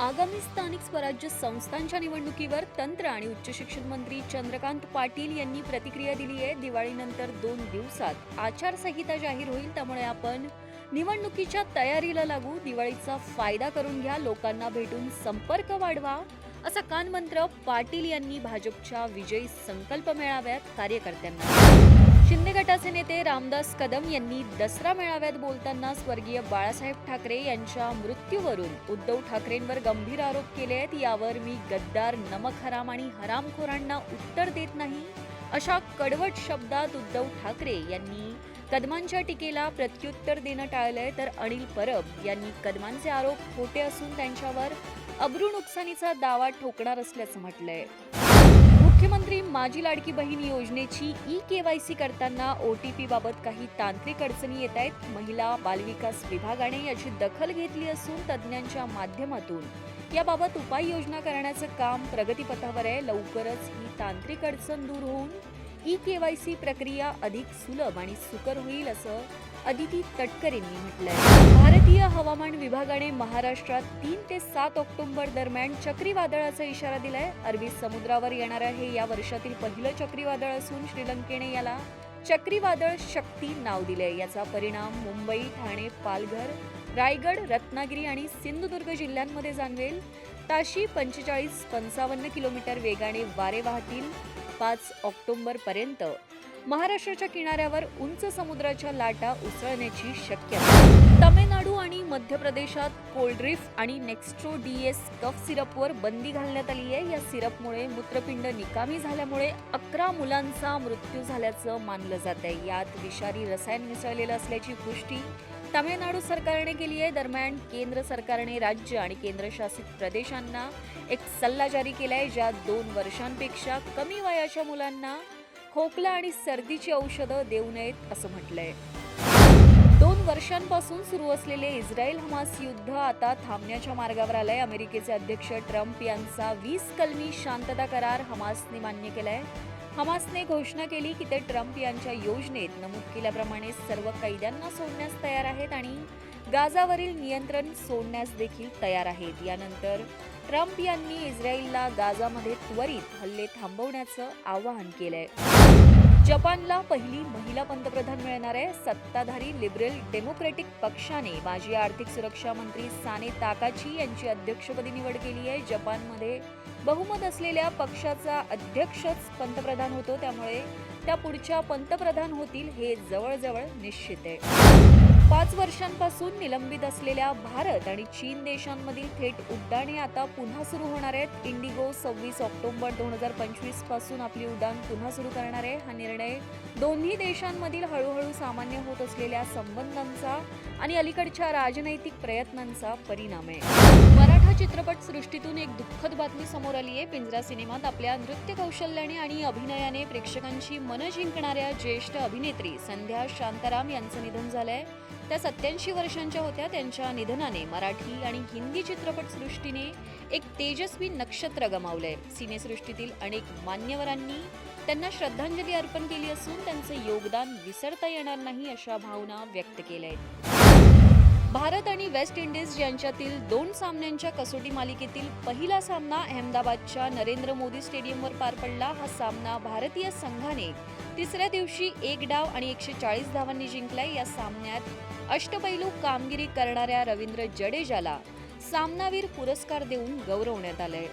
आगामी स्थानिक स्वराज्य संस्थांच्या निवडणुकीवर तंत्र आणि उच्च शिक्षण मंत्री चंद्रकांत पाटील यांनी प्रतिक्रिया दिली आहे. दिवाळीनंतर दोन दिवसात आचारसंहिता जाहीर होईल त्यामुळे आपण निवडणुकीच्या तयारीला लागू. दिवाळीचा फायदा करून घ्या लोकांना भेटून संपर्क वाढवा असा कानमंत्र पाटील यांनी भाजपच्या विजयी संकल्प मेळाव्यात कार्यकर्त्यांना रामदास कदम यांनी दसरा मेळाव्यात बोलताना स्वर्गीय बाळासाहेब ठाकरे यांच्या मृत्यूवरून उद्धव ठाकरेंवर गंभीर आरोप केले आहेत. यावर मी गद्दार नमक हराम आणि हरामखोरांना उत्तर देत नाही. अशा कडवट शब्दात उद्धव ठाकरे यांनी कदमांच्या टीकेला प्रत्युत्तर देणं टाळलंय. तर अनिल परब यांनी कदमांचे आरोप खोटे असून त्यांच्यावर अब्रू नुकसानीचा दावा ठोकणार असल्याचं म्हटलंय. मुख्यमंत्री माझी लाडकी बहीण योजनेची ई के वाय सी करताना ओ टी पी बाबत काही तांत्रिक अडचणी येत आहेत. महिला बालविकास विभागाने याची दखल घेतली असून तज्ज्ञांच्या माध्यमातून. याबाबत उपाययोजना करण्याचं काम प्रगतीपथावर आहे. लवकरच ही तांत्रिक अडचण दूर होऊन ई केवायसी प्रक्रिया अधिक सुलभ आणि सुकर होईल असं अदिती तटकरेंनी म्हटलंय. भारतीय हवामान विभागाने महाराष्ट्रात तीन ते सात ऑक्टोबर दरम्यान चक्रीवादळाचा इशारा दिलाय. अरबी समुद्रावर येणारं हे या वर्षातील पहिलं चक्रीवादळ असून श्रीलंकेने याला चक्रीवादळ शक्ती नाव दिले याचा परिणाम मुंबई ठाणे पालघर रायगड रत्नागिरी आणि सिंधुदुर्ग जिल्ह्यांमध्ये जाणवेल. ताशी पंचेचाळीस पंचावन्न किलोमीटर वेगाने वारे वाहतील. पाच ऑक्टोंबरपर्यंत महाराष्ट्राच्या किनाऱ्यावर उंच समुद्राच्या लाटा उसळण्याची शक्यता. तमिळनाडू आणि मध्य प्रदेशात कोल्ड्रिफ आणि नेक्स्ट्रो डी एस कफ सिरपवर बंदी घालण्यात आली आहे. या सिरपमुळे मूत्रपिंड निकामी झाल्यामुळे अकरा मुलांचा मृत्यू झाल्याचं मानलं जात आहे यात विषारी रसायन मिसळलेलं असल्याची पुष्टी तामिळनाडू सरकारने केली आहे. दरम्यान केंद्र सरकारने राज्य आणि केंद्रशासित प्रदेशांना एक सल्ला जारी केला आहे ज्यात दोन वर्षांपेक्षा कमी वयाच्या मुलांना खोकला आणि सर्दीची औषधं देऊ नयेत असं म्हटलंय. दोन वर्षांपासून सुरू असलेले इस्रायल हमास युद्ध आता थांबण्याच्या मार्गावर आलंय. अमेरिकेचे अध्यक्ष ट्रम्प यांचा वीस कलमी शांतता करार हमासने मान्य केलाय. हमासने घोषणा केली की ते ट्रम्प यांच्या योजनेत नमूद केल्याप्रमाणे सर्व कैद्यांना सोडण्यास तयार आहेत आणि गाझावरील नियंत्रण सोडण्यास देखील तयार आहेत. यानंतर ट्रम्प यांनी इस्रायलला गाझामध्ये त्वरित हल्ले थांबवण्याचं आवाहन केलंय. जपानला पहिली महिला पंतप्रधान मिळणार आहे. सत्ताधारी लिबरल डेमोक्रेटिक पक्षाने माजी आर्थिक सुरक्षा मंत्री साने ताकाची यांची अध्यक्षपदी निवड केली आहे. जपानमध्ये बहुमत असलेल्या पक्षाचा अध्यक्षच पंतप्रधान होतो. त्यामुळे त्या पुढच्या पंतप्रधान होतील हे जवळजवळ निश्चित आहे. पाच वर्षांपासून निलंबित असलेल्या भारत आणि चीन देशांमधील थेट उड्डाणे आता पुन्हा सुरू होणार आहेत. इंडिगो सव्वीस ऑक्टोबर दोन हजार पंचवीसपासून आपली उड्डाण पुन्हा सुरू करणार आहे. हा निर्णय दोन्ही देशांमधील हळूहळू सामान्य होत असलेल्या संबंधांचा आणि अलीकडच्या राजनैतिक प्रयत्नांचा परिणाम आहे. मराठा चित्रपट सृष्टीतून एक दुःखद बातमी समोर आली आहे. पिंजरा सिनेमात आपल्या नृत्य कौशल्याने आणि अभिनयाने प्रेक्षकांची मनं जिंकणाऱ्या ज्येष्ठ अभिनेत्री संध्या शांताराम यांचं निधन झालंय. त्या सत्याऐंशी वर्षांच्या होत्या त्यांच्या निधनाने मराठी आणि हिंदी चित्रपटसृष्टीने एक तेजस्वी नक्षत्र गमावलंय. सिनेसृष्टीतील अनेक मान्यवरांनी त्यांना श्रद्धांजली अर्पण केली असून त्यांचं योगदान विसरता येणार नाही अशा भावना व्यक्त केल्या आहेत भारत आणि वेस्ट इंडिज यांच्यातील दोन सामन्यांच्या कसोटी मालिकेतील पहिला सामना अहमदाबादच्या नरेंद्र मोदी स्टेडियमवर पार पडला. हा सामना भारतीय संघाने तिसऱ्या दिवशी एक डाव आणि एकशे चाळीस धावांनी जिंकलाय. या सामन्यात अष्टपैलू कामगिरी करणाऱ्या रवींद्र जडेजाला सामनावीर पुरस्कार देऊन गौरवण्यात आलंय.